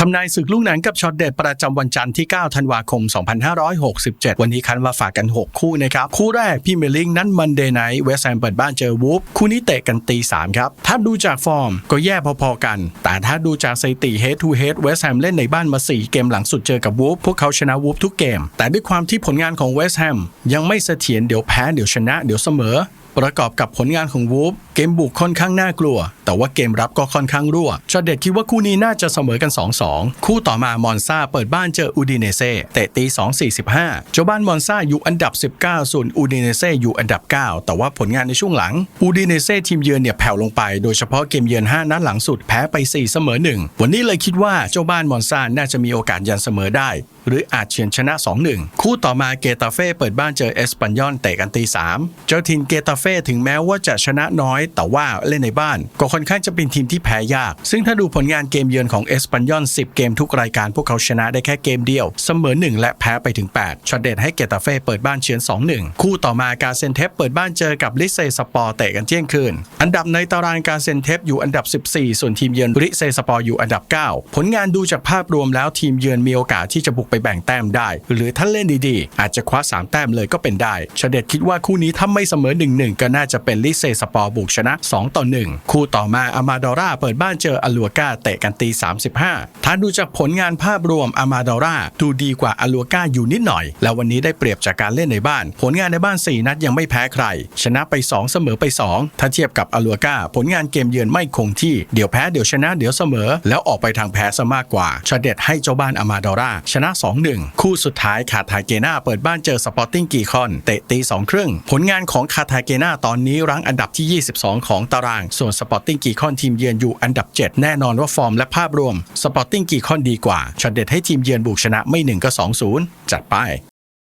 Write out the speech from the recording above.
ทำนายศึกลูกหนังกับช็อตเด็ดประจำวันจันทร์ที่ 9 ธันวาคม 2567 วันนี้คันมาฝากกัน 6 คู่นะครับ คู่แรกพี่เมลิงนั้นมันเดย์ไนท์เวสแฮมเปิดบ้านเจอวูฟคู่นี้เตะกันตี3ครับ ถ้าดูจากฟอร์มก็แย่พอๆกัน แต่ถ้าดูจากสถิติ head to head เวสแฮมเล่นในบ้านมา 4 เกมหลังสุดเจอกับวูฟพวกเขาชนะวูฟทุกเกม แต่ด้วยความที่ผลงานของเวสแฮมยังไม่เสถียรเดี๋ยวแพ้เดี๋ยวชนะเดี๋ยวเสมอ ประกอบกับผลงานของวูฟเกมบุกค่อนข้างน่ากลัว แต่ว่าเกมรับก็ค่อนข้างรั่วชอเด็ดคิดว่าคู่นี้น่าจะเสมอกัน 2-2 คู่ต่อมามอนซาเปิดบ้านเจออูดิเนเซ่เตะตี 2-45 เจ้าบ้านมอนซาอยู่อันดับ 19 ส่วนอูดิเนเซ่อยู่อันดับ 9 แต่ว่าผลงานในช่วงหลังอูดิเนเซ่ทีมเยือนเนี่ยแผ่วลงไป โดยเฉพาะเกมเยือน 5 นัดหลังสุดแพ้ไป 4 เสมอ 1 วันนี้เลยคิดว่าเจ้าบ้านมอนซาน่าจะมีโอกาสยันเสมอได้ หรืออาจเฉือนชนะ 2-1 คู่ต่อมาเกตาเฟ่เปิดบ้านเจอเอสปันยอนเตะกันตี3เจ้าทินเกตาเฟถึงแม้ว่าจะชนะน้อย แต่ว่าเล่นในบ้าน ก็ค่อนข้างจะเป็นทีมที่แพ้ยาก ซึ่งถ้าดูผลงานเกมเยือนของเอสปันยอน 10 เกมทุกรายการพวกเขาชนะได้แค่เกมเดียว เสมอ 1 และแพ้ไปถึง 8ช็อตเด็ดให้เกตาเฟ่เปิดบ้านเฉือน 2-1 คู่ต่อมากาเซนเทปเปิดบ้านเจอกับลิเซสปอร์เตะกันเที่ยงคืน อันดับในตารางกาเซนเทปอยู่อันดับ 14 ส่วนทีมเยือนริเซสปอร์อยู่อันดับ 9 ผลงานดูจากภาพรวมแล้วทีมเยือนมีโอกาสที่จะบุกไปแบ่งแต้มได้ หรือถ้าเล่นดีๆ อาจจะคว้า 3 แต้มเลยก็เป็นได้เฉเด็ดคิดว่าคู่นี้ถ้าไม่เสมอ1-1ก็น่าจะเป็นลิเซสปอร์บุกชนะ 2 ต่อ 1 คู่ต่อมาอามาดอร่าเปิดบ้านเจออลัวกาเตะกันตี 35 ถ้าดูจากผลงานภาพรวมอามาดอร่าดูดีกว่าอลัวกาอยู่นิดหน่อย แล้ววันนี้ได้เปรียบจากการเล่นในบ้าน ผลงานในบ้าน 4 นัดยังไม่แพ้ใคร ชนะไป 2 เสมอไป 2 ถ้าเทียบกับอลัวกาผลงานเกมเยือนไม่คงที่เดี๋ยวแพ้เดี๋ยวชนะเดี๋ยวเสมอ แล้วออกไปทางแพ้ซะมากกว่าเฉเด็ดให้เจ้าบ้านอามาดอร่าชนะ 2-1 คู่สุดท้ายคาทาเกนาเปิดบ้านเจอสปอร์ติ้งกีคอนเตะตี2ครึ่งผลงานของคาทาเกนาตอนนี้รั้งอันดับที่ 22 ของตาราง ส่วนสปอร์ติ้งกีคอนทีมเยือนอยู่อันดับ 7 แน่นอนว่าฟอร์มและภาพรวม สปอร์ติ้งกีคอนดีกว่าเฉเด็ดให้ทีมเยือนบุกชนะไม่1ก็2-0จัดไป